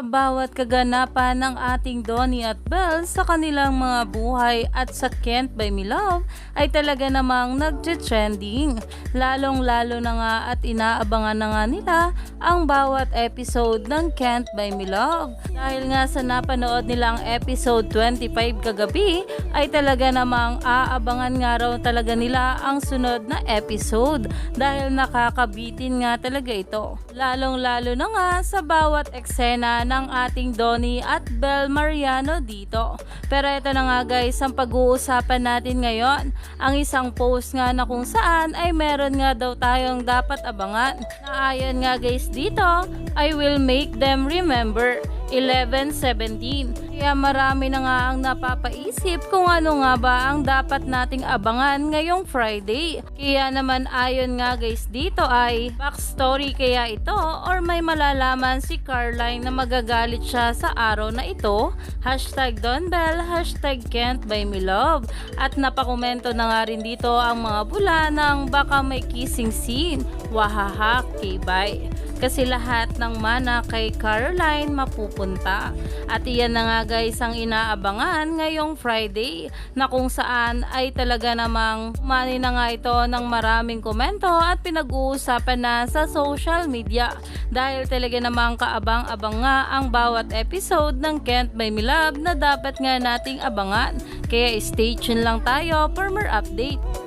Sa bawat kaganapan ng ating Donnie at Belle sa kanilang mga buhay at sa Kent by Me Love ay talaga namang nagje-trending. Lalong-lalo na nga at inaabangan na nga nila ang bawat episode ng Kent by Me Love. Dahil nga sa napanood nilang episode 25 kagabi ay talaga namang aabangan nga raw talaga nila ang sunod na episode dahil nakakabitin nga talaga ito. Lalong-lalo na nga sa bawat eksena ng ating Donnie at Bel Mariano dito. Pero ito na nga guys, ang pag-uusapan natin ngayon, ang isang post nga na kung saan ay meron nga daw tayong dapat abangan. Na ayon nga guys dito, I will make them remember 11.17. Kaya marami na nga ang napapaisip kung ano nga ba ang dapat nating abangan ngayong Friday. Kaya naman ayon nga guys dito ay backstory kaya ito or may malalaman si Caroline na magagalit siya sa araw na ito. Hashtag Donbell, hashtag Kent by Me Love. At napakomento na nga rin dito ang mga bula ng baka may kissing scene. Wahaha, kay-bye kasi lahat ng mana kay Caroline mapupunta. At iyan na nga guys ang inaabangan ngayong Friday na kung saan ay talaga namang umani na nga ito ng maraming komento at pinag-uusapan na sa social media dahil talaga namang kaabang-abang nga ang bawat episode ng Kent by Milab na dapat nga nating abangan. Kaya stay tuned lang tayo for more update.